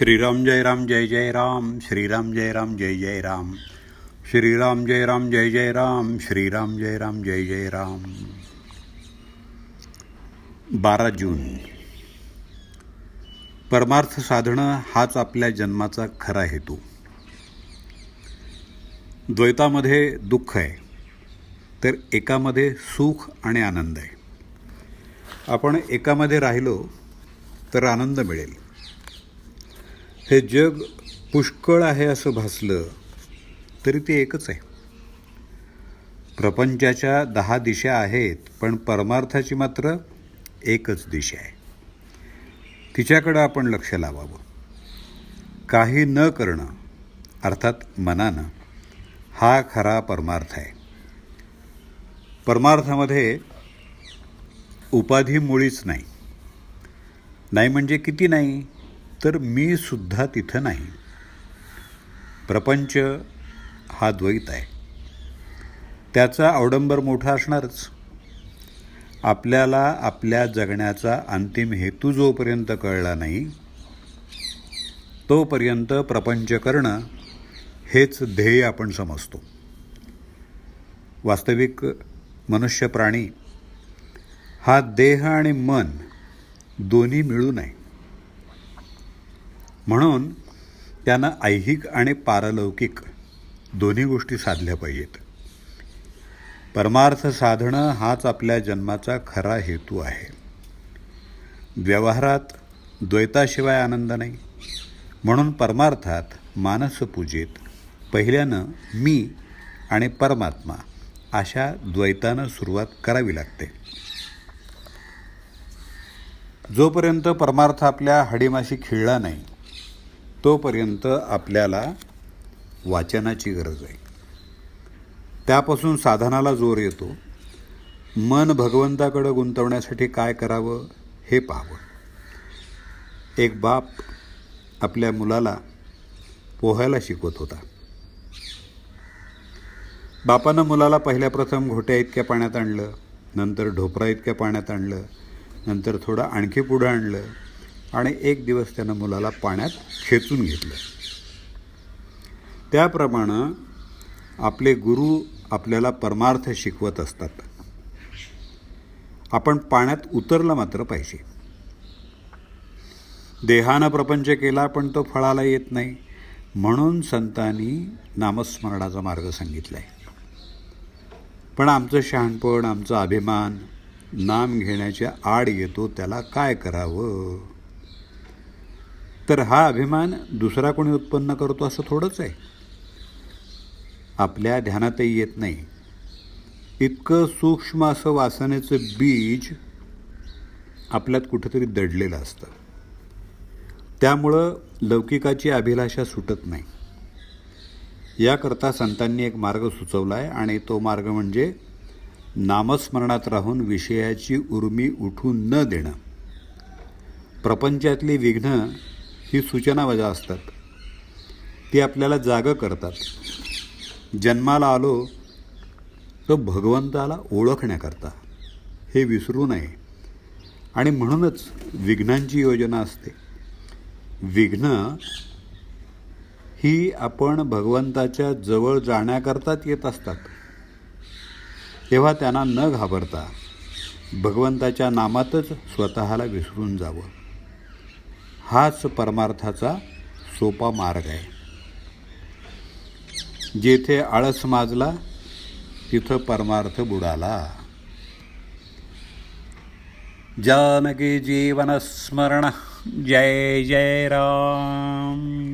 श्रीराम जय राम जय जय राम श्रीराम जय राम जय जय राम श्रीराम जय राम जय जय राम श्रीराम जय राम जय जय राम। बारा जून। परमार्थ साधणं हाच आपल्या जन्माचा खरा हेतू. द्वैतामध्ये दुःख आहे तर एकामध्ये सुख आणि आनंद आहे. आपण एकामध्ये राहिलो तर आनंद मिळेल. हे जग पुष्कळ आहे असं भासलं तरी ते एकच आहे. प्रपंचाच्या दहा दिशा आहेत पण परमार्थाची मात्र एकच दिशा आहे. तिच्याकडं आपण लक्ष लावावं. काही न करणं अर्थात मनानं हा खरा परमार्थ आहे. परमार्थामध्ये उपाधी मुळीच नाही. नाही म्हणजे किती नाही? तर मी सुद्धा तिथं नाही. प्रपंच हा द्वैत आहे. त्याचा अवडंबर मोठा असणारच. आपल्याला आपल्या जगण्याचा अंतिम हेतू जोपर्यंत कळला नाही तोपर्यंत प्रपंच करणं हेच ध्येय आपण समजतो. वास्तविक मनुष्य प्राणी हा देह आणि मन दोन्ही मिळू नये म्हणून त्यानं ऐहिक आणि पारलौकिक दोन्ही गोष्टी साधल्या पाहिजेत. परमार्थ साधणं हाच आपल्या जन्माचा खरा हेतू आहे. व्यवहारात द्वैताशिवाय आनंद नाही. म्हणून परमार्थात मानसपूजेत पहिल्यानं मी आणि परमात्मा अशा द्वैतानं सुरुवात करावी लागते. जोपर्यंत परमार्थ आपल्या हडीमाशी खिळला नाही तोपर्यंत आपल्याला वाचनाची गरज आहे. त्यापासून साधनाला जोर येतो. मन भगवंताकडं गुंतवण्यासाठी काय करावं हे पाहावं. एक बाप आपल्या मुलाला पोहायला शिकवत होता. बापानं मुलाला पहिल्या प्रथम घोट्या इतक्या पाण्यात आणलं नंतर ढोपरा इतक्या पाण्यात आणलं नंतर थोडं आणखी पुढं आणलं आणि एक दिवस त्यानं मुलाला पाण्यात खेचून घेतलं. त्याप्रमाणे आपले गुरु आपल्याला परमार्थ शिकवत असतात. आपण पाण्यात उतरलं मात्र पाहिजे. देहानं प्रपंच केला पण तो फळाला येत नाही. म्हणून संतांनी नामस्मरणाचा मार्ग सांगितला आहे पण आमचं शहाणपण आमचा अभिमान नाम घेण्याच्या आड येतो त्याला काय करावं? तर हा अभिमान दुसरा कोणी उत्पन्न करतो असं थोडंच आहे. आपल्या ध्यानातही येत नाही. इतकं सूक्ष्म असं वासनेचं बीज आपल्यात कुठेतरी दडलेलं असतं. त्यामुळं लौकिकाची अभिलाषा सुटत नाही. याकरता संतांनी एक मार्ग सुचवला आहे आणि तो मार्ग म्हणजे नामस्मरणात राहून विषयाची उर्मी उठून न देणं. प्रपंचातली विघ्न ही सूचना वजा असतात. ती आपल्याला जागं करतात. जन्माला आलो तर भगवंताला ओळखण्याकरता. हे विसरू नये. आणि म्हणूनच विघ्नांची योजना असते. विघ्न ही आपण भगवंताच्या जवळ जाण्याकरताच येत असतात. तेव्हा त्यांना न घाबरता भगवंताच्या नामातच स्वतःला विसरून जावं. हाच परमार्थाचा सोपा मार्ग आहे. जेथे आळस माजला तिथं परमार्थ बुडाला. जानकी जीवन स्मरण जय जय राम.